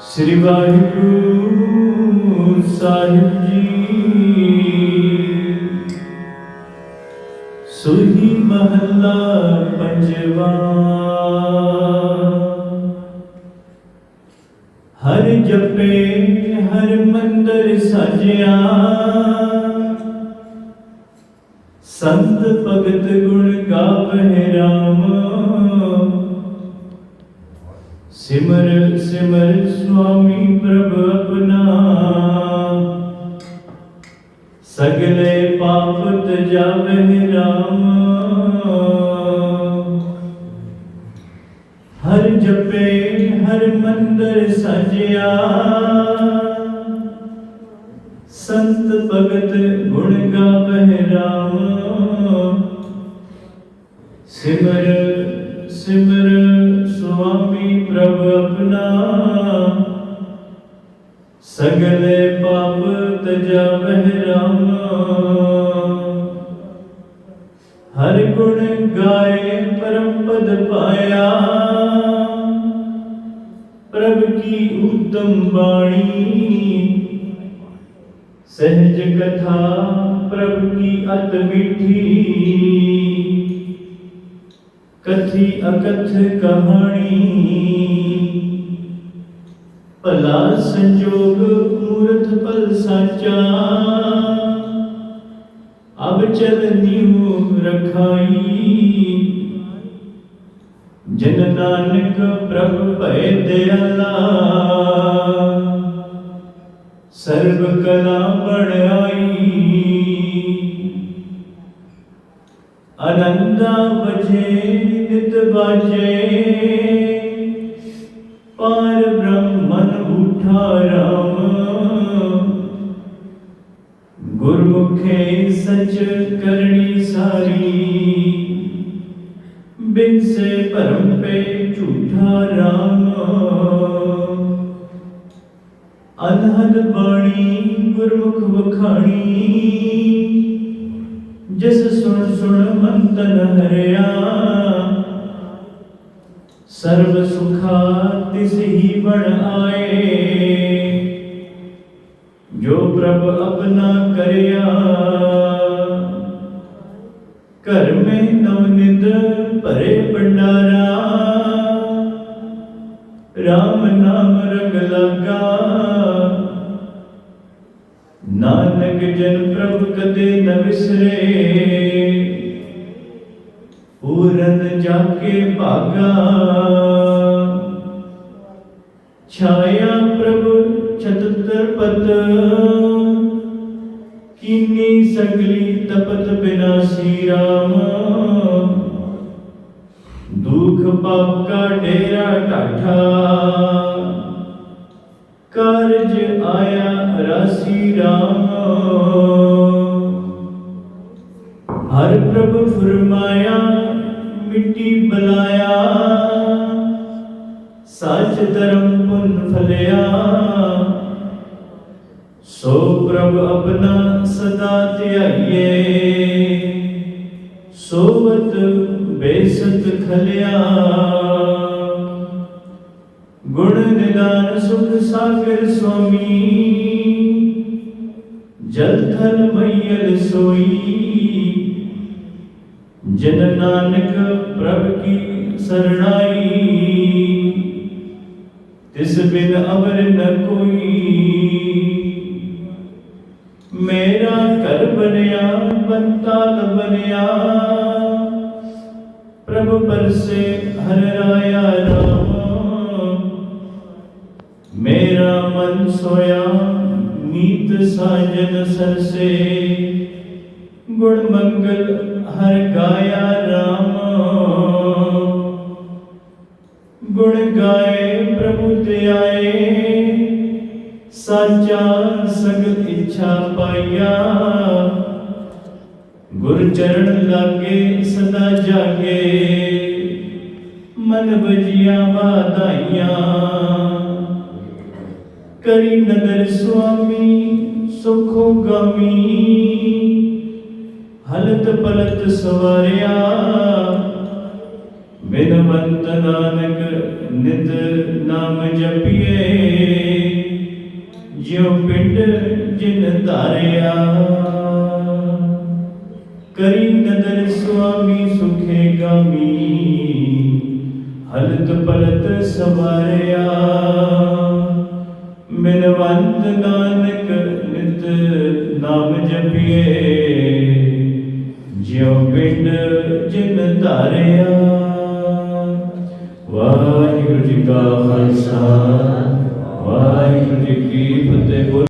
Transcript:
ਸ੍ਰੀ ਵਾਹਿਗੁਰੂ ਸਾਹਿਬ ਜੀ। ਸੁਹੀ ਮਹੱਲਾ ਪੰਜਵਾ। ਹਰ ਜਪੇ, ਹਰ ਮੰਦਰ ਸਜਿਆ। ਸੰਤ ਭਗਤ ਗੁਣ ਗਾਵਹਿ ਰਾਮ। ਸਿਮਰ ਸਿਮਰ ਸੁਆਮੀ ਪ੍ਰਭ ਆਪਣਾ। ਸਗਲੇ ਪਾਪ ਤਜਾਵਹਿ ਰਾਮ। ਹਰ ਜਪੇ, ਹਰ ਮੰਦਰ ਸਜਿਆ। ਸੰਤ ਭਗਤ ਗੁਣ ਗਾਵਹਿ ਰਾਮ। ਸਿਮਰ ਸਿਮਰ ਸੁਆਮੀ ਪ੍ਰਭ ਆਪਣਾ। ਸਗਲੇ ਪਾਪ ਤਜਾਵਹਿ ਰਾਮ ਹਰ ਗੁਣ ਗਾਏ ਪਰਮ ਪਦ ਪਾਇਆ। ਪ੍ਰਭ ਕੀ ਉਤਮ ਬਾਣੀ। ਸਹਿਜ ਕਥਾ ਪ੍ਰਭ ਕੀ ਅਤ ਮਿੱਠੀ। ਕਥੀ ਅਕਥ ਕਹਾਣੀ। ਭਲਾ ਸੰਜੋਗ ਮੂਰਤ ਪਲ ਸਾਚਾ। ਅਬ ਚਲਨਿਉ ਰਖਾਈ। ਜਨ ਨਾਨਕ ਪ੍ਰਭ ਭੈ ਦਿਆਲਾ। ਸਰਬ ਕਲਾ ਬੜਾਈ ਆਨੰਦਾ ਵਜੇ ਨਿਤ ਬਾਜੇ ਪਾਰ ਬ੍ਰਹਮਨ ਉਠਾ ਰਾਮ। ਗੁਰਮੁਖੇ ਸਚ ਕਰਨੀ ਸਾਰੀ। ਬਿਨ ਸੇ ਭਰਮ ਪੇ ਝੂਠਾ ਰਾਮ। ਅਨਹਦ ਬਾਣੀ ਗੁਰਮੁਖ ਵਖਾਣੀ। ਜਿਸ ਸੁਣ ਸੁਣ ਮਨ ਤਨ ਹਰਿਆ, ਸਰਬ ਸੁਖਾ ਤਿਸ ਹੀ ਬਣ ਆਏ। ਜੋ ਪ੍ਰਭ ਆਪਣਾ ਕਰਿਆ, ਘਰ ਮੈਂ ਨਵ ਨਿਦ ਭਰੇ ਭੰਡਾਰਾ RAM ਨਾਮ ਰੰਗ ਲਗਾ। ਨਾਨਕ ਜਨ ਪ੍ਰਭ ਕਦੇ ਨ ਵਿਸਰੇ। ਪੂਰਨ ਜਾ ਕੇ ਭਾਗਾ। ਛਾਇਆ ਪ੍ਰਭ ਛਤਰ ਪਤ ਕਿੰਨੀ ਸਗਲੀ ਤਪਤ ਬਿਨਾਸੀ RAM ਦੁਖ ਪਾਪ ਕਾ ਡੇਰਾ ਢਾਠਾ ਕਾਰਜ ਆਇਆ ਰਾਸੀ RAM ਹਰ ਪ੍ਰਭ ਫਰਮਾਇਆ, ਮਿੱਟੀ ਬਲਾਇਆ। ਸੱਚ ਧਰਮ ਪੁੰਨ ਫਲਿਆ। ਸੋ ਪ੍ਰਭ ਆਪਣਾ ਸਦਾ ਧਿਆਈਏ। ਸੋਵਤ ਬੇਸਤ ਖਲਿਆ। ਗੁਣ ਨਿਦਾਨ ਸੁਖ ਸਾਗਰ ਸੁਆਮੀ ਜਲ ਥਲ ਮਈਲ ਸੋਈ ਜਨ ਨਾਨਕ ਪ੍ਰਭ ਕੀ ਸਰਣਾਈ ਤਿਸ ਬਿਨ ਅਵਰ ਨ ਕੋਈ ਮੇਰਾ ਘਰ ਬਣਿਆ ਬੰਤਾਲ ਬਣਿਆ ਪ੍ਰਭ ਪਰਸੇ ਸੋਇਆ ਨੀਤ ਸਾਜਨ ਸਰਸੇ। ਗੁਣ ਮੰਗਲ ਹਰ ਗਾਇਆ RAM ਗੁਣ ਗਾਏ ਪ੍ਰਭੂ ਤੇ ਆਏ, ਸਾਚਾ ਸਗਲ ਇੱਛਾ ਪਾਈਆ ਗੁਰ ਚਰਨ ਲਾਗੇ ਸਦਾ ਜਾਗੇ, ਮਨ ਬਜੀਆਂ ਵਾਧਾਈਆਂ। ਕਰੀ ਨਦਰ ਸੁਆਮੀ ਸੁਖੋ ਗਮੀ ਹਲਤ ਪਲਤ ਸਵਾਰਿਆ ਬਿਨਵੰਤ ਨਾਨਕ ਨਿਤ ਨਾਮ ਜਪੀਏ। ਜਿਉ ਪਿੰਡ ਜਿਨ ਧਾਰਿਆ, ਕਰੀ ਨਦਰ ਸੁਆਮੀ ਸੁਖੇ ਗਾਮੀ ਹਲਤ ਪਲਤ ਸਵਾਰਿਆ। ਬਿਨਵੰਤ ਨਾਨਕ ਨਿਤ ਨਾਮ ਜਪੀਏ। ਜਿਉ ਪਿੰਡ ਜਿਨ ਧਾਰਿਆ, ਵਾਹਿਗੁਰੂ ਜੀ ਕਾ ਖਾਲਸਾ, ਵਾਹਿਗੁਰੂ ਜੀ ਕੀ ਫਤਿਹ।